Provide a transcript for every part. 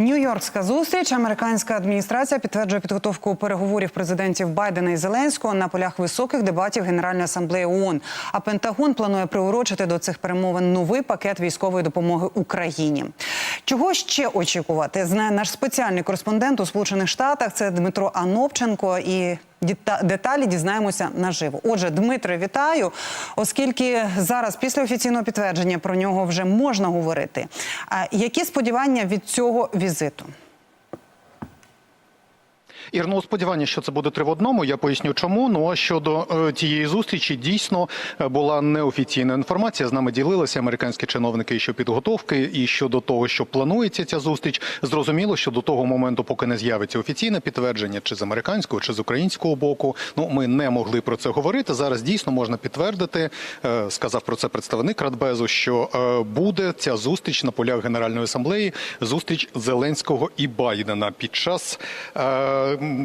Нью-Йоркська зустріч. Американська адміністрація підтверджує підготовку переговорів президентів Байдена і Зеленського на полях високих дебатів Генеральної асамблеї ООН. А Пентагон планує приурочити до цих перемовин новий пакет військової допомоги Україні. Чого ще очікувати? Знає наш спеціальний кореспондент у Сполучених Штатах. Це Дмитро Анопченко і. Деталі дізнаємося наживо. Отже, Дмитро, вітаю, оскільки зараз після офіційного підтвердження про нього вже можна говорити. А які сподівання від цього візиту? Ірно, сподівання, що це буде три в одному. Я поясню, чому. Ну а щодо е, тієї зустрічі, дійсно е, була неофіційна інформація. З нами ділилися американські чиновники щодо підготовки і щодо того, що планується ця зустріч. Зрозуміло, що до того моменту, поки не з'явиться офіційне підтвердження, чи з американського, чи з українського боку, ну ми не могли про це говорити. Зараз дійсно можна підтвердити. е, Сказав про це представник Радбезу, що буде ця зустріч на полях Генеральної асамблеї. Зустріч Зеленського і Байдена під час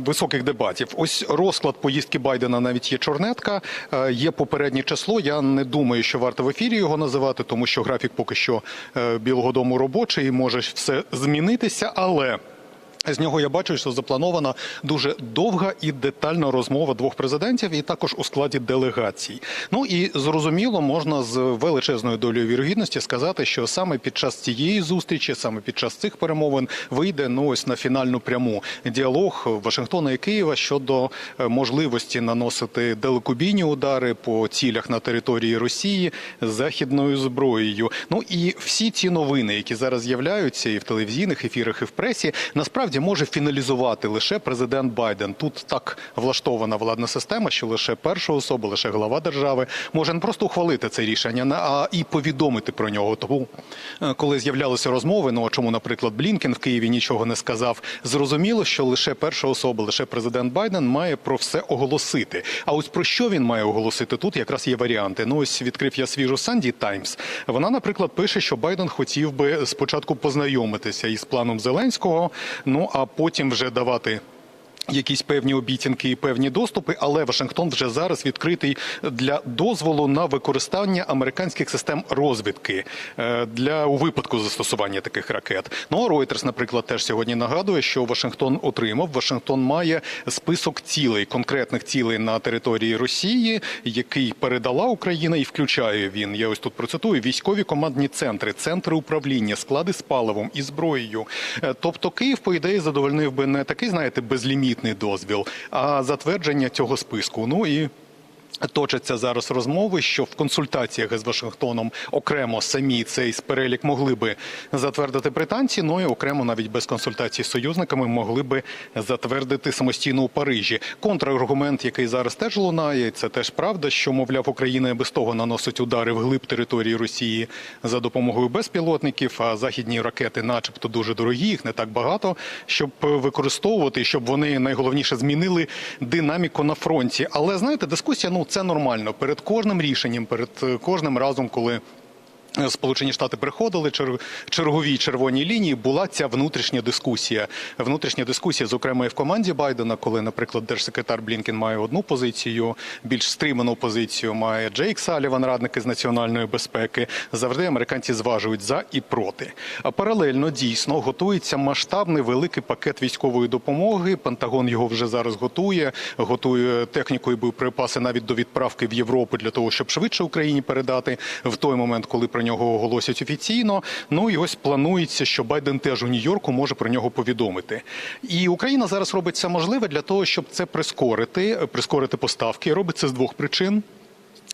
високих дебатів. Ось розклад поїздки Байдена навіть є чорнетка, е, є попереднє число. Я не думаю, що варто в ефірі його називати, тому що графік поки що е, Білого Дому робочий, і може все змінитися, але. З нього я бачу, що запланована дуже довга і детальна розмова двох президентів, і також у складі делегацій. Ну і зрозуміло, можна з величезною долею вірогідності сказати, що саме під час цієї зустрічі, саме під час цих перемовин, вийде ну ось на фінальну пряму діалог Вашингтона і Києва щодо е, можливості наносити далекобійні удари по цілях на території Росії західною зброєю. Ну і всі ці новини, які зараз з'являються і в телевізійних ефірах, і в пресі, насправді може фіналізувати лише президент Байден. Тут так влаштована владна система, що лише перша особа, лише глава держави може не просто ухвалити це рішення, а і повідомити про нього. Тому, е, коли з'являлися розмови, ну а чому, наприклад, Блінкен в Києві нічого не сказав, зрозуміло, що лише перша особа, лише президент Байден має про все оголосити. А ось про що він має оголосити тут, якраз є варіанти. Ну ось відкрив я свіжу Санді Таймс. Вона, наприклад, пише, що Байден хотів би спочатку познайомитися із планом Зеленського. Ну а потім вже давати. Якісь певні обіцянки і певні доступи, але Вашингтон вже зараз відкритий для дозволу на використання американських систем розвідки е, для у випадку застосування таких ракет. Ну а Reuters, наприклад, теж сьогодні нагадує, що Вашингтон отримав. Вашингтон має список цілей, конкретних цілей на території Росії, який передала Україна, і включає він. Я ось тут процитую військові командні центри, центри управління, склади з паливом і зброєю. Е, Тобто Київ, по ідеї, задовольнив би не такий, знаєте, безлімітний дозвіл, а затвердження цього списку. Ну і Точаться зараз розмови, що в консультаціях з Вашингтоном окремо самі цей перелік могли би затвердити британці. Ну і окремо навіть без консультацій з союзниками могли би затвердити самостійно у Парижі. Контраргумент, який зараз теж лунає, це теж правда, що мовляв Україна без того наносить удари в глиб території Росії за допомогою безпілотників. А західні ракети, начебто, дуже дорогі, їх не так багато, щоб використовувати, щоб вони найголовніше змінили динаміку на фронті. Але знаєте, дискусія ну це нормально. Перед кожним рішенням, перед е, кожним разом, коли. Сполучені Штати приходили чер- черговій червоній лінії. Була ця внутрішня дискусія. Внутрішня дискусія, зокрема, і в команді Байдена, коли, наприклад, держсекретар Блінкен має одну позицію, більш стриману позицію має Джейк Саліван, радник із національної безпеки. Завжди американці зважують за і проти. А паралельно дійсно готується масштабний великий пакет військової допомоги. Пентагон його вже зараз готує, готує техніку і боєприпаси навіть до відправки в Європу для того, щоб швидше Україні передати в той момент, коли про нього оголосять офіційно. Ну і ось планується, що Байден теж у Нью-Йорку може про нього повідомити. І Україна зараз робить все можливе для того, щоб це прискорити, прискорити поставки. Робить це з двох причин.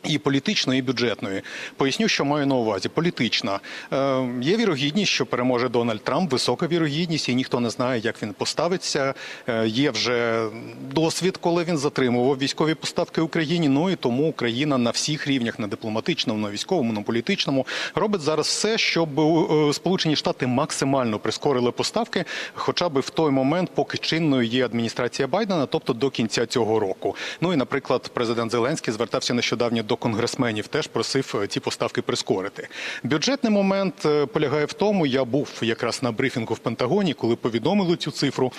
І політичної, і бюджетної. Поясню, що маю на увазі. Політична. Е, є вірогідність, що переможе Дональд Трамп, висока вірогідність, і ніхто не знає, як він поставиться. Е, є вже досвід, коли він затримував військові поставки Україні. Ну і тому Україна на всіх рівнях, на дипломатичному, на військовому, на політичному, робить зараз все, щоб е, Сполучені Штати максимально прискорили поставки, хоча б в той момент, поки чинною є адміністрація Байдена, тобто до кінця цього року. Ну і, наприклад, президент Зеленський звертався нещодавно до конгресменів, теж просив е, ці поставки прискорити. Бюджетний момент е, полягає в тому, я був якраз на брифінгу в Пентагоні, коли повідомили цю цифру.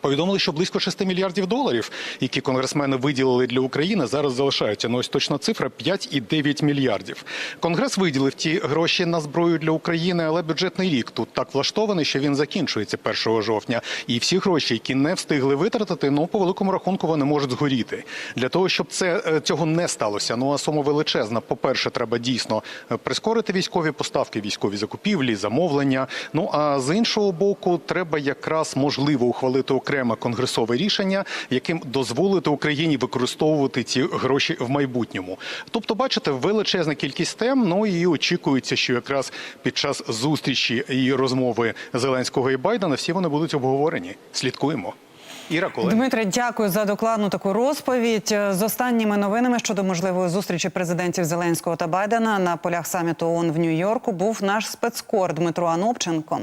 Повідомили, що близько 6 мільярдів доларів, які конгресмени виділили для України, зараз залишаються. Ну ось точна цифра 5,9 мільярдів. Конгрес виділив ті гроші на зброю для України, але бюджетний рік тут так влаштований, що він закінчується 1 жовтня. І всі гроші, які не встигли витратити, ну по великому рахунку вони можуть згоріти. Для того щоб це е, цього не сталося. Ну а сума величезна. По перше, треба дійсно е, прискорити військові поставки, військові закупівлі, замовлення. Ну а з іншого боку, треба якраз можливо ухвалити окреме конгресове рішення, яким дозволити Україні використовувати ці гроші в майбутньому. Тобто, бачите, величезна кількість тем. Ну і очікується, що якраз під час зустрічі і розмови Зеленського і Байдена всі вони будуть обговорені. Слідкуємо. Іра Колен. Дмитре, дякую за докладну таку розповідь. З останніми новинами щодо можливої зустрічі президентів Зеленського та Байдена на полях саміту ООН в Нью-Йорку був наш спецкор Дмитро Анопченко.